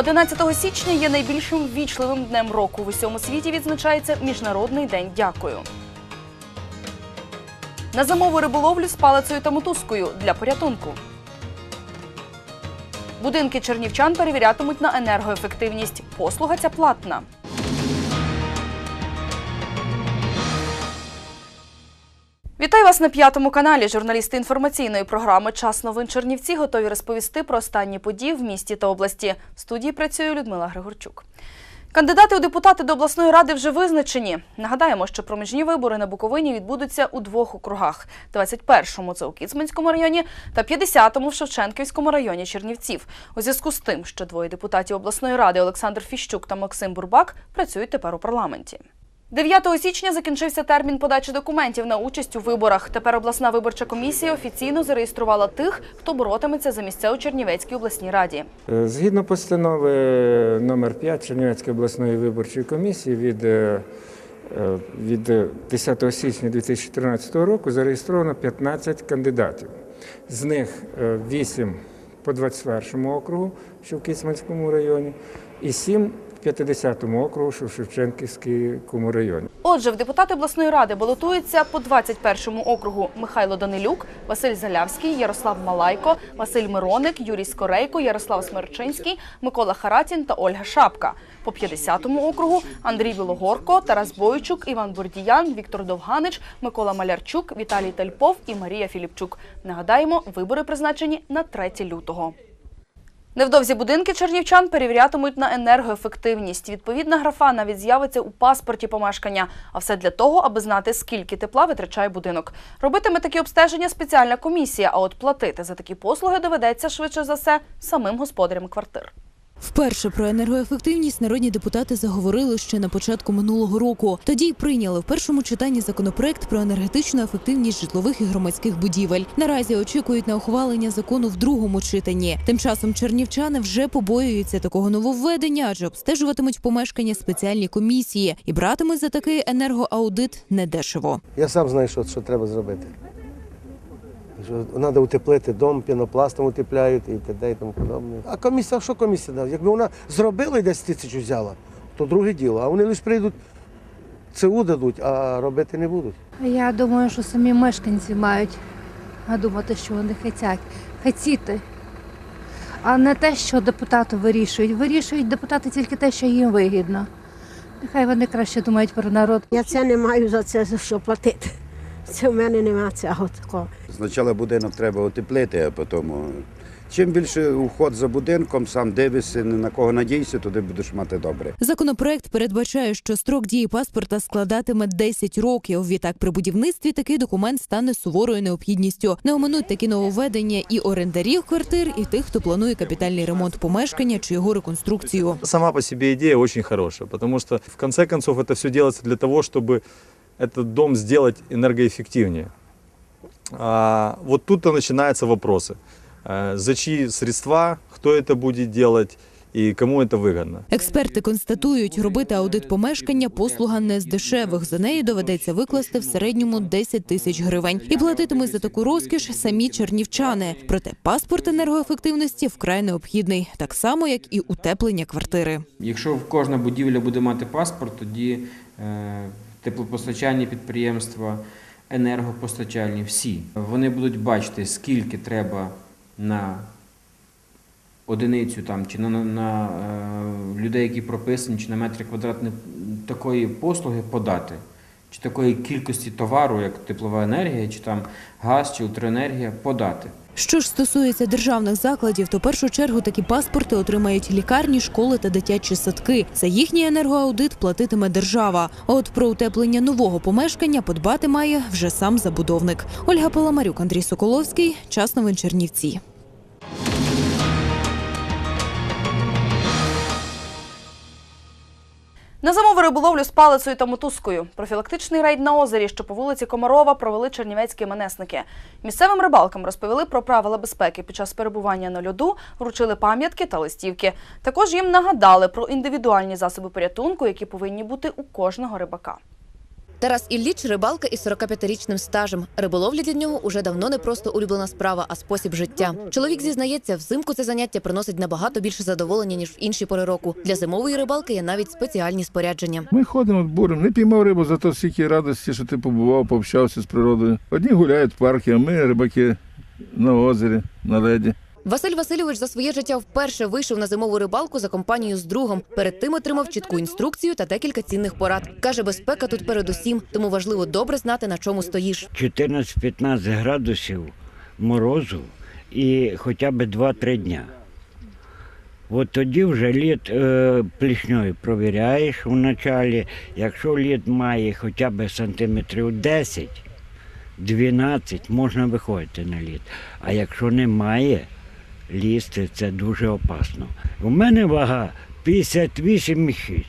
11 січня є найбільшим ввічливим днем року. В усьому світі відзначається Міжнародний день дякую. На зимову риболовлю з палицею та мотузкою для порятунку. Будинки чернівчан перевірятимуть на енергоефективність. Послуга ця платна. Вітаю вас на п'ятому каналі. Журналісти інформаційної програми Час новин Чернівці готові розповісти про останні події в місті та області. В студії працює Людмила Григорчук. Кандидати у депутати до обласної ради вже визначені. Нагадаємо, що проміжні вибори на Буковині відбудуться у двох округах: 21-му – це у Кіцманському районі, та 50-му – в Шевченківському районі Чернівців. У зв'язку з тим, що двоє депутатів обласної ради Олександр Фіщук та Максим Бурбак працюють тепер у парламенті. 9 січня закінчився термін подачі документів на участь у виборах. Тепер обласна виборча комісія офіційно зареєструвала тих, хто боротиметься за місця у Чернівецькій обласній раді. Е, Згідно постанови номер 5 Чернівецької обласної виборчої комісії від, е, е, від 10 січня 2014 року зареєстровано 15 кандидатів. З них 8 по 21 округу, що в Кіцманському районі, і 7 в 50 округу, що в. Отже, в депутати обласної ради балотуються по 21-му округу Михайло Данилюк, Василь Залявський, Ярослав Малайко, Василь Мироник, Юрій Скорейко, Ярослав Смерчинський, Микола Харатін та Ольга Шапка. По 50-му округу Андрій Білогорко, Тарас Бойчук, Іван Бурдіян, Віктор Довганич, Микола Малярчук, Віталій Тальпов і Марія Філіпчук. Нагадаємо, вибори призначені на 3 лютого. Невдовзі будинки чернівчан перевірятимуть на енергоефективність. Відповідна графа навіть з'явиться у паспорті помешкання. А все для того, аби знати, скільки тепла витрачає будинок. Робитиме такі обстеження спеціальна комісія, а от платити за такі послуги доведеться швидше за все самим господарям квартир. Вперше про енергоефективність народні депутати заговорили ще на початку минулого року. Тоді й прийняли в першому читанні законопроект про енергетичну ефективність житлових і громадських будівель. Наразі очікують на ухвалення закону в другому читанні. Тим часом чернівчани вже побоюються такого нововведення, адже обстежуватимуть помешкання спеціальні комісії і братимуть за такий енергоаудит недешево. Я сам знаю, що, що треба зробити. Що треба утеплити дом, пінопластом утепляють і т.д. і тому подобне. А комісія, що комісія дає? Якби вона зробила і десь тисячу взяла, то друге діло. А вони лише прийдуть, ЦУ дадуть, а робити не будуть. Я думаю, що самі мешканці мають думати, що вони хотять, хотіти, а не те, що депутати вирішують. Вирішують депутати тільки те, що їм вигідно. Нехай вони краще думають про народ. Я це не маю за це за що платити. Це в мене нема цього такого. Спочатку будинок треба утеплити, а потім. Чим більше уход за будинком, сам дивишся, ні на кого надійся, туди будеш мати добре. Законопроект передбачає, що строк дії паспорта складатиме 10 років. Відтак при будівництві такий документ стане суворою необхідністю. Не оминуть такі нововведення і орендарів квартир, і тих, хто планує капітальний ремонт помешкання чи його реконструкцію. Сама по себе идея очень хорошая, потому что в конце концов это все делается для того, чтобы этот дом сделать энергоэффективнее. А вот тут-то начинаются вопросы. Э, За чьи средства, кто это будет делать и кому это выгодно. Експерти констатують, робити аудит помешкання послуга не з дешевих. За неї доведеться викласти в середньому 10 тисяч гривень. І платитимуть за таку розкіш самі чернівчани. Проте паспорт енергоефективності вкрай необхідний, так само як і утеплення квартири. Якщо кожна будівля буде мати паспорт, тоді е, теплопостачальні підприємства, енергопостачальні, всі вони будуть бачити, скільки треба на одиницю там, чи на, на, на е, людей, які прописані, чи на метри квадратні такої послуги подати. Чи такої кількості товару, як теплова енергія, чи там газ, чи електроенергія, подати. Що ж стосується державних закладів, то першу чергу такі паспорти отримають лікарні, школи та дитячі садки. За їхній енергоаудит платитиме держава. А от про утеплення нового помешкання подбати має вже сам забудовник. Ольга Паламарюк, Андрій Соколовський. Час новин Чернівці. На зимову риболовлю з палицею та мотузкою. Профілактичний рейд на озері, що по вулиці Комарова, провели чернівецькі менесники. Місцевим рибалкам розповіли про правила безпеки під час перебування на льоду, вручили пам'ятки та листівки. Також їм нагадали про індивідуальні засоби порятунку, які повинні бути у кожного рибака. Тарас Ілліч рибалка із 45-річним стажем. Риболовля для нього уже давно не просто улюблена справа, а спосіб життя. Чоловік зізнається, взимку це заняття приносить набагато більше задоволення ніж в інші пори року. Для зимової рибалки є навіть спеціальні спорядження. Ми ходимо, буримо, не піймав рибу, зато стільки радості, що ти побував, пообщався з природою. Одні гуляють в парку, а ми рибаки на озері, на леді. Василь Васильович за своє життя вперше вийшов на зимову рибалку за компанією з другом. Перед тим отримав чітку інструкцію та декілька цінних порад. Каже, безпека тут передусім, тому важливо добре знати на чому стоїш. 14-15 градусів морозу і хоча б 2-3 дня. От тоді вже лід е, плішньою провіряєш вначалі. Якщо лід має хоча б сантиметрів 10, 12, можна виходити на лід. А якщо немає, лізти це дуже опасно. У мене вага 58,6.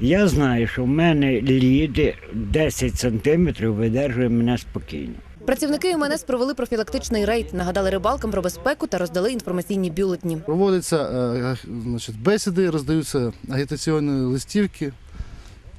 Я знаю, що в мене лід 10 сантиметрів видержує мене спокійно. Працівники МНС провели профілактичний рейд, нагадали рибалкам про безпеку та роздали інформаційні бюлетні. Проводяться е, значить, бесіди, роздаються агітаційні листівки.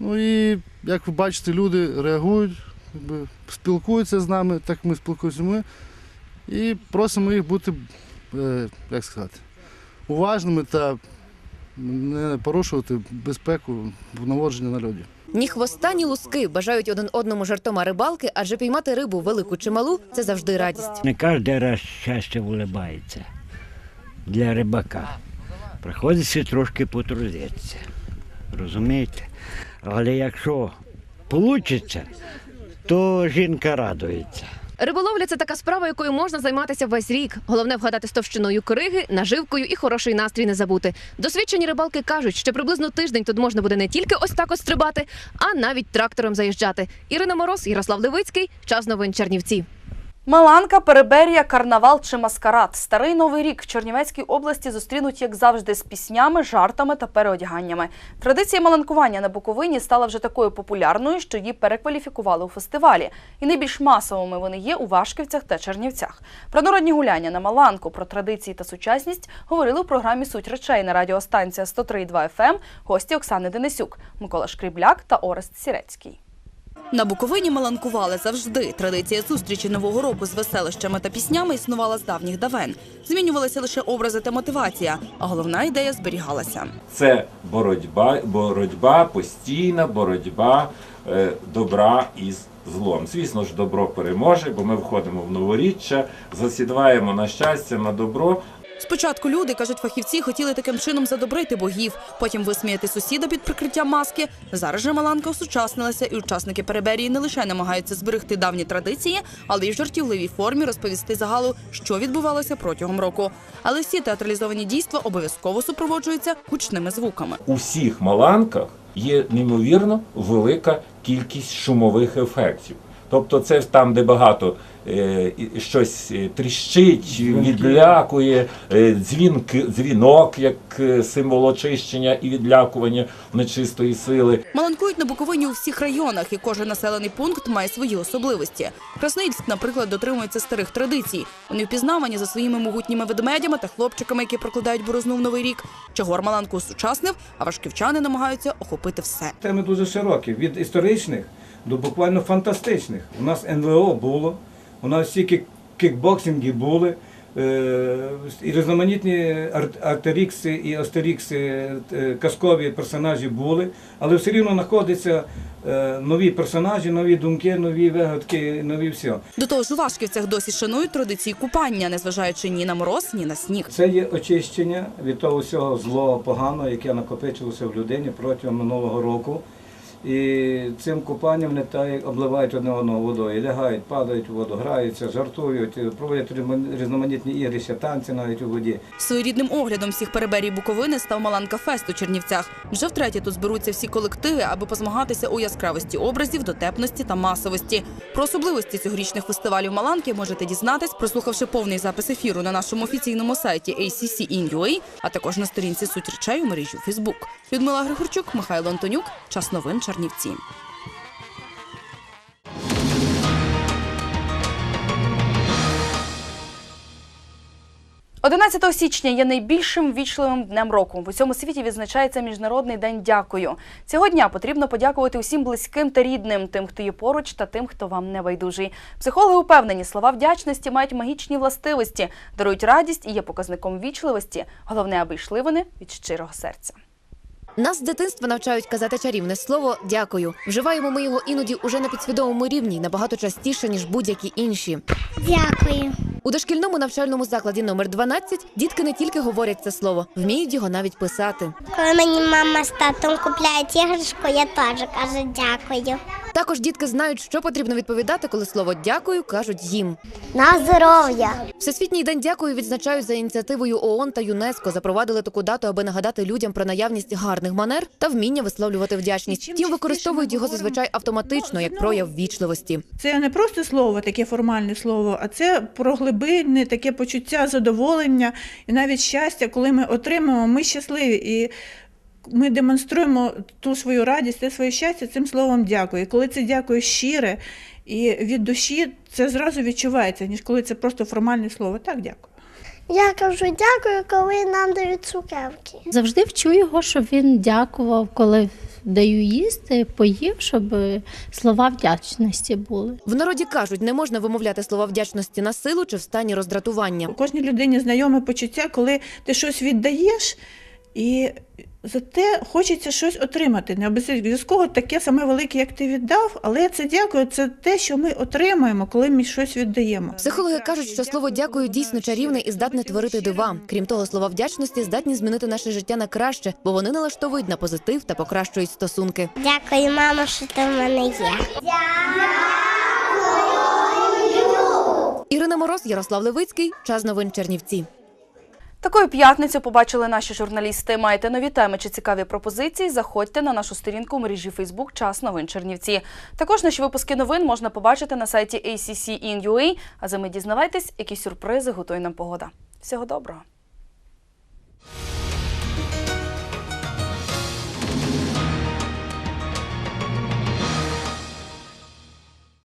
Ну і як ви бачите, люди реагують, якби, спілкуються з нами, так ми спілкуємося. І просимо їх бути, як сказати, уважними та не порушувати безпеку в наводженні на льоді. Ні хвоста, ні луски бажають один одному жартома рибалки, адже піймати рибу велику чи малу це завжди радість. Не кожен раз щастя вилибається для рибака. Приходиться трошки потрудитися. Розумієте? Але якщо вийде, то жінка радується. Риболовля це така справа, якою можна займатися весь рік. Головне вгадати з товщиною криги, наживкою і хороший настрій не забути. Досвідчені рибалки кажуть, що приблизно тиждень тут можна буде не тільки ось так ось стрибати, а навіть трактором заїжджати. Ірина Мороз, Ярослав Левицький, час новин Чернівці. Маланка, Переберія, карнавал чи маскарад. Старий новий рік в Чернівецькій області зустрінуть, як завжди, з піснями, жартами та переодяганнями. Традиція маланкування на Буковині стала вже такою популярною, що її перекваліфікували у фестивалі. І найбільш масовими вони є у Вашківцях та Чернівцях. Про народні гуляння на Маланку, про традиції та сучасність говорили у програмі Суть речей на радіостанція 103,2 FM ем гості Оксани Денисюк, Микола Шкрібляк та Орест Сірецький. На Буковині маланкували завжди. Традиція зустрічі нового року з веселищами та піснями існувала з давніх давен. Змінювалися лише образи та мотивація, а головна ідея зберігалася. Це боротьба, боротьба, постійна боротьба е, добра із злом. Звісно ж, добро переможе, бо ми входимо в новоріччя, засідаємо на щастя, на добро. Спочатку люди, кажуть фахівці, хотіли таким чином задобрити богів, потім висміяти сусіда під прикриттям маски. Зараз же Маланка осучаснилася, і учасники переберії не лише намагаються зберегти давні традиції, але й в жартівливій формі розповісти загалу, що відбувалося протягом року. Але всі театралізовані дійства обов'язково супроводжуються гучними звуками. У всіх маланках є неймовірно велика кількість шумових ефектів. Тобто, це там, де багато е, щось е, тріщить, відлякує, е, дзвінк, дзвінок як символ очищення і відлякування нечистої сили. Маланкують на Буковині у всіх районах, і кожен населений пункт має свої особливості. Красноїльськ, наприклад, дотримується старих традицій. Вони впізнавані за своїми могутніми ведмедями та хлопчиками, які прокладають борозну в новий рік. Чогор Маланку осучаснив, а важківчани намагаються охопити все. Теми дуже широкі, від історичних до буквально фантастичних. У нас НВО було, у нас всі кік- кікбоксинги були, е, і різноманітні ар- артерікси і астерікси, е, казкові персонажі були, але все рівно знаходяться е, нові персонажі, нові думки, нові вигадки, нові все. До того ж, у Вашківцях досі шанують традиції купання, незважаючи ні на мороз, ні на сніг. Це є очищення від того всього злого, поганого, яке накопичилося в людині протягом минулого року. І цим купанням вони та обливають одне одного водою, лягають, падають у воду, граються, жартують, проводять різно- різноманітні ігрища, танці навіть у воді. Своєрідним оглядом всіх переберій Буковини став Маланка Фест у Чернівцях. Вже втретє тут зберуться всі колективи, аби позмагатися у яскравості образів, дотепності та масовості. Про особливості цьогорічних фестивалів Маланки можете дізнатись, прослухавши повний запис ефіру на нашому офіційному сайті ACC.in.ua, а також на сторінці Суть речей у мережі Фейсбук. Людмила Григорчук, Михайло Антонюк. Час новин Чернівці. 11 січня є найбільшим вічливим днем року. В усьому світі відзначається Міжнародний день дякую. Цього дня потрібно подякувати усім близьким та рідним, тим, хто є поруч, та тим, хто вам не байдужий. Психологи упевнені, слова вдячності мають магічні властивості, дарують радість і є показником вічливості. Головне, аби йшли вони від щирого серця. Нас з дитинства навчають казати чарівне слово дякую. Вживаємо ми його іноді уже на підсвідомому рівні, набагато частіше ніж будь-які інші. Дякую. У дошкільному навчальному закладі номер 12 дітки не тільки говорять це слово, вміють його навіть писати. Коли мені мама з татом купляють іграшку, я теж кажу дякую. Також дітки знають, що потрібно відповідати, коли слово дякую кажуть їм. На здоров'я. Всесвітній день дякую відзначають за ініціативою ООН та ЮНЕСКО. Запровадили таку дату, аби нагадати людям про наявність гарних манер та вміння висловлювати вдячність. Втім, використовують його зазвичай автоматично як прояв вічливості. Це не просто слово, таке формальне слово, а це про глибинне таке почуття задоволення і навіть щастя, коли ми отримуємо, ми щасливі і. Ми демонструємо ту свою радість, те своє щастя цим словом дякую. І коли це дякую щире і від душі, це зразу відчувається, ніж коли це просто формальне слово. Так, дякую. Я кажу дякую, коли нам дають цукерки. Завжди вчу його, щоб він дякував, коли даю їсти, поїв, щоб слова вдячності були. В народі кажуть, не можна вимовляти слова вдячності на силу чи в стані роздратування. У кожній людині знайоме почуття, коли ти щось віддаєш, і за те хочеться щось отримати. Не обов'язково таке саме велике, як ти віддав, але це дякую, це те, що ми отримуємо, коли ми щось віддаємо. Психологи кажуть, що слово дякую дійсно чарівне і здатне творити дива. Крім того, слова вдячності здатні змінити наше життя на краще, бо вони налаштовують на позитив та покращують стосунки. Дякую, мамо, що ти в мене є. Ірина Мороз, Ярослав Левицький, час новин Чернівці. Такою п'ятницю побачили наші журналісти. Маєте нові теми чи цікаві пропозиції? Заходьте на нашу сторінку у мережі Фейсбук Час новин Чернівці. Також наші випуски новин можна побачити на сайті ACC.in.ua. А за ми дізнавайтесь, які сюрпризи готує нам погода. Всього доброго!